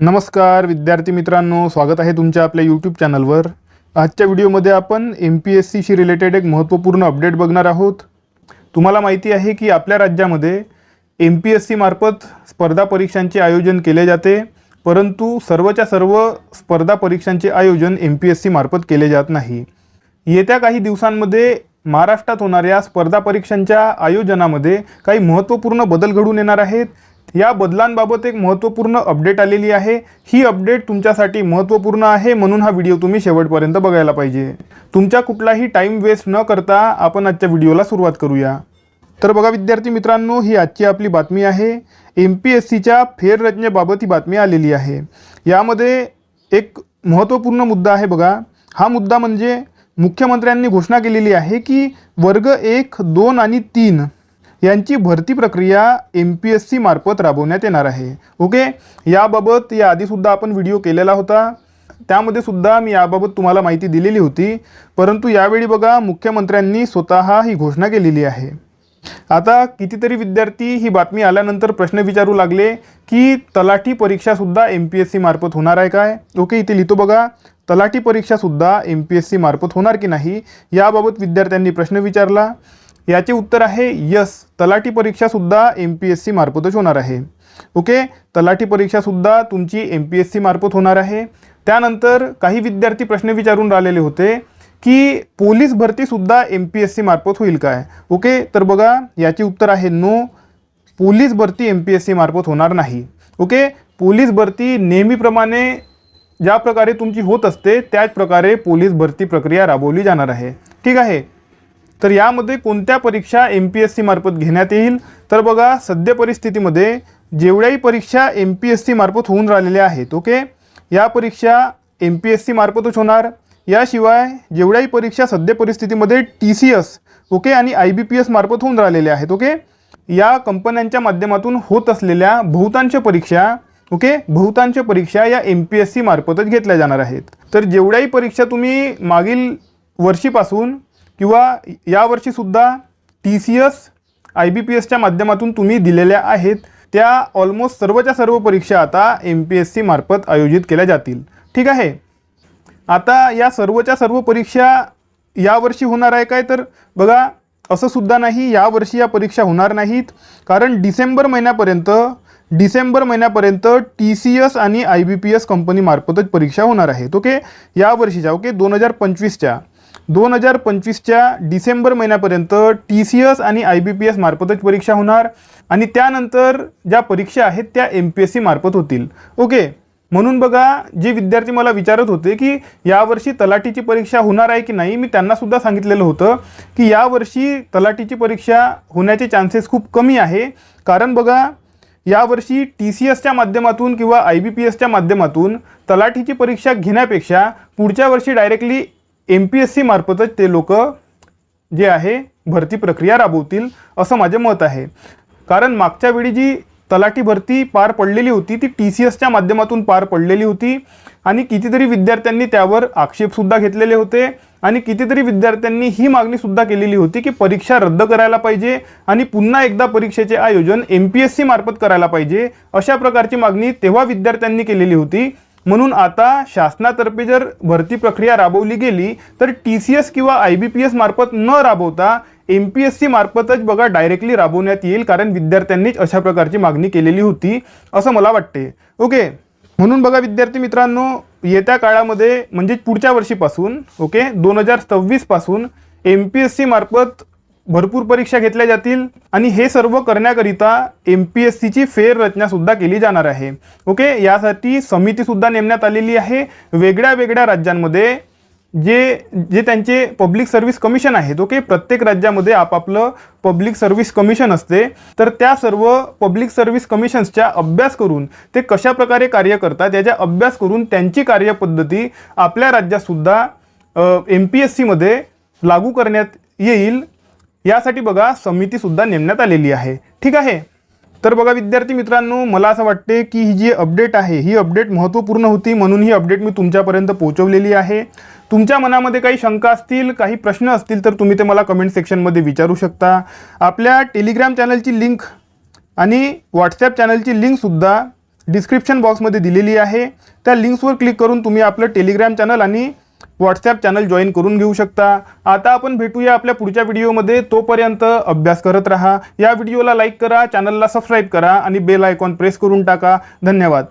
नमस्कार विद्यार्थी मित्रांनो. स्वागत आहे तुमच्या आपल्या यूट्यूब चॅनलवर आजच्या व्हिडिओमध्ये आपण एम पी एस सीशी रिलेटेड एक महत्त्वपूर्ण अपडेट बघणार आहोत. तुम्हाला माहिती आहे की आपल्या राज्यामध्ये एम पी एस सीमार्फत स्पर्धा परीक्षांचे आयोजन केले जाते परंतु सर्वच्या सर्व स्पर्धा परीक्षांचे आयोजन एम पी एस सीमार्फत केले जात नाही. येत्या काही दिवसांमध्ये महाराष्ट्रात होणाऱ्या स्पर्धा परीक्षांच्या आयोजनामध्ये काही महत्त्वपूर्ण बदल घडून येणार आहेत. या बदलांबाबत एक महत्त्वपूर्ण अपडेट आलेली आहे. ही अपडेट तुमच्यासाठी महत्त्वपूर्ण आहे म्हणून हा व्हिडिओ तुम्ही शेवटपर्यंत बघायला पाहिजे. तुमच्या कुठलाही टाईम वेस्ट न करता आपण आजच्या व्हिडिओला सुरुवात करूया. तर बघा विद्यार्थी मित्रांनो ही आजची आपली बातमी आहे. एम पी एस सीच्या फेररचनेबाबत ही बातमी आलेली आहे. यामध्ये एक महत्त्वपूर्ण मुद्दा आहे बघा. हा मुद्दा म्हणजे मुख्यमंत्र्यांनी घोषणा केलेली आहे की वर्ग एक दोन आणि तीन यांची भरती प्रक्रिया एम पी एस सी मार्फत राबवण्यात येणार आहे. ओके याबाबत या आधीसुद्धा आपण व्हिडिओ केलेला होता. त्यामध्ये सुद्धा मी याबाबत तुम्हाला माहिती दिलेली होती. परंतु यावेळी बघा मुख्यमंत्र्यांनी स्वतः ही घोषणा केलेली आहे. आता कितीतरी विद्यार्थी ही बातमी आल्यानंतर प्रश्न विचारू लागले की तलाठी परीक्षासुद्धा एम पी एस सी मार्फत होणार आहे काय? ओके इथे लिहितो बघा. तलाठी परीक्षासुद्धा एम पी एस सी मार्फत होणार की नाही? याबाबत विद्यार्थ्यांनी प्रश्न विचारला. याचे उत्तर आहे यस. तलाठी परीक्षासुद्धा एम पी एस सी मार्फतच होणार आहे. ओके? तलाठी परीक्षासुद्धा तुमची एम पी एस सी मार्फत होणार आहे. त्यानंतर काही विद्यार्थी प्रश्न विचारून राहिलेले होते की पोलीस भरतीसुद्धा एम पी एस सी मार्फत होईल काय? ओके? तर बघा याचे उत्तर आहे नो. पोलीस भरती एम पी एस सी मार्फत होणार नाही. ओके? पोलीस भरती नेहमीप्रमाणे ज्या प्रकारे तुमची होत असते त्याच प्रकारे पोलीस भरती प्रक्रिया राबवली जाणार आहे. ठीक आहे? तर यामध्ये कोणत्या परीक्षा एम पी एस सीमार्फत घेण्यात येईल? तर बघा सद्य परिस्थितीमध्ये जेवढ्याही परीक्षा एम पी एस सीमार्फत होऊन राहिलेल्या आहेत ओके? या परीक्षा एम पी एस सीमार्फतच होणार. याशिवाय जेवढ्याही परीक्षा सद्य परिस्थितीमध्ये टी सी एस ओके आणि आय बी पी एस मार्फत होऊन राहिलेल्या आहेत ओके? या कंपन्यांच्या माध्यमातून होत असलेल्या बहुतांश परीक्षा ओके बहुतांश परीक्षा या एम पी एस सी मार्फतच घेतल्या जाणार आहेत. तर जेवढ्याही परीक्षा तुम्ही मागील वर्षीपासून किंवा यावर्षीसुद्धा T C S I B P एसच्या माध्यमातून तुम्ही दिलेल्या आहेत. त्या ऑलमोस्ट सर्वच्या सर्व परीक्षा आता एम पी एस सी मार्फत आयोजित केल्या जातील. ठीक आहे? आता या सर्वच्या सर्व परीक्षा यावर्षी होणार आहे काय तर? बघा असं सुद्धा नाही यावर्षी या परीक्षा होणार नाहीत. कारण डिसेंबर महिन्यापर्यंत डिसेंबर महिन्यापर्यंत टी सी एस आणि आय बी पी एस कंपनीमार्फतच परीक्षा होणार आहेत. ओके? यावर्षीच्या ओके? दोन हजार पंचवीसच्या. दोन हजार पंचवीसच्या डिसेंबर महिन्यापर्यंत टी सी एस आणि आय बी पी एस मार्फतच परीक्षा होणार आणि त्यानंतर ज्या परीक्षा आहेत त्या एम पी एस सी मार्फत होतील. ओके? म्हणून बघा जे विद्यार्थी मला विचारत होते की यावर्षी तलाठीची परीक्षा होणार आहे की नाही मी त्यांनासुद्धा सांगितलेलं होतं की यावर्षी तलाठीची परीक्षा होण्याचे चान्सेस खूप कमी आहे. कारण बघा यावर्षी टी सी एसच्या माध्यमातून किंवा आय बी पी एसच्या माध्यमातून तलाठीची परीक्षा घेण्यापेक्षा पुढच्या वर्षी directly M P S C मार्फतच ते लोक जे आहे भरती प्रक्रिया राबवतील असं माझे मत आहे. कारण मागच्या वेळी जी तलाठी भरती पार पडलेली होती ती टी सी एसच्या माध्यमातून पार पडलेली होती आणि कितीतरी विद्यार्थ्यांनी त्यावर आक्षेपसुद्धा घेतलेले होते आणि कितीतरी विद्यार्थ्यांनी ही मागणीसुद्धा केलेली होती की परीक्षा रद्द करायला पाहिजे आणि पुन्हा एकदा परीक्षेचे आयोजन एम पी एस सी मार्फत करायला पाहिजे अशा प्रकारची मागणी तेव्हा विद्यार्थ्यांनी केलेली होती. म्हणून आता शासनातर्फे जर भरती प्रक्रिया राबवली गेली तर टी सी एस किंवा आय बी पी एस मार्फत न राबवता एम पी एस सी मार्फतच बघा डायरेक्टली राबवण्यात येईल कारण विद्यार्थ्यांनीच अशा प्रकारची मागणी केलेली होती असं मला वाटते. ओके म्हणून बघा विद्यार्थी मित्रांनो येत्या काळामध्ये म्हणजे पुढच्या वर्षीपासून ओके दोन हजार सव्वीसपासून एम पी एस सी मार्फत भरपूर परीक्षा घेतल्या जातील आणि हे सर्व करण्याकरिता एम पी एस सीची फेररचनासुद्धा केली जाणार आहे. ओके? यासाठी समितीसुद्धा नेमण्यात आलेली आहे. वेगळ्या वेगळ्या राज्यांमध्ये जे जे त्यांचे पब्लिक सर्व्हिस कमिशन आहेत ओके? प्रत्येक राज्यामध्ये आपापलं पब्लिक सर्व्हिस कमिशन असते. तर त्या सर्व पब्लिक सर्व्हिस कमिशन्सच्या अभ्यास करून ते कशा प्रकारे कार्य करतात याचा अभ्यास करून त्यांची कार्यपद्धती आपल्या राज्यातसुद्धा एम पी एस सीमध्ये लागू करण्यात येईल. यासाठी बघा समितीसुद्धा नेमण्यात आलेली आहे. ठीक आहे? तर बघा विद्यार्थी मित्रांनो मला असं वाटते की ही जी अपडेट आहे ही अपडेट महत्त्वपूर्ण होती म्हणून ही अपडेट मी तुमच्यापर्यंत पोहोचवलेली आहे. तुमच्या मनामध्ये काही शंका असतील काही प्रश्न असतील तर तुम्ही ते मला कमेंट सेक्शनमध्ये विचारू शकता. आपल्या टेलिग्राम चॅनलची लिंक आणि व्हॉट्सॲप चॅनलची लिंकसुद्धा डिस्क्रिप्शन बॉक्समध्ये दिलेली आहे. त्या लिंक्सवर क्लिक करून तुम्ही आपलं टेलिग्राम चॅनल आणि व्हॉट्सॲप चॅनल जॉईन करून घेऊ शकता. आता आपण भेटूया आपल्या पुढच्या व्हिडिओमध्ये. तोपर्यंत अभ्यास करत राहा. या व्हिडिओला लाईक करा चॅनलला सबस्क्राईब करा आणि बेल आयकॉन प्रेस करून टाका. धन्यवाद.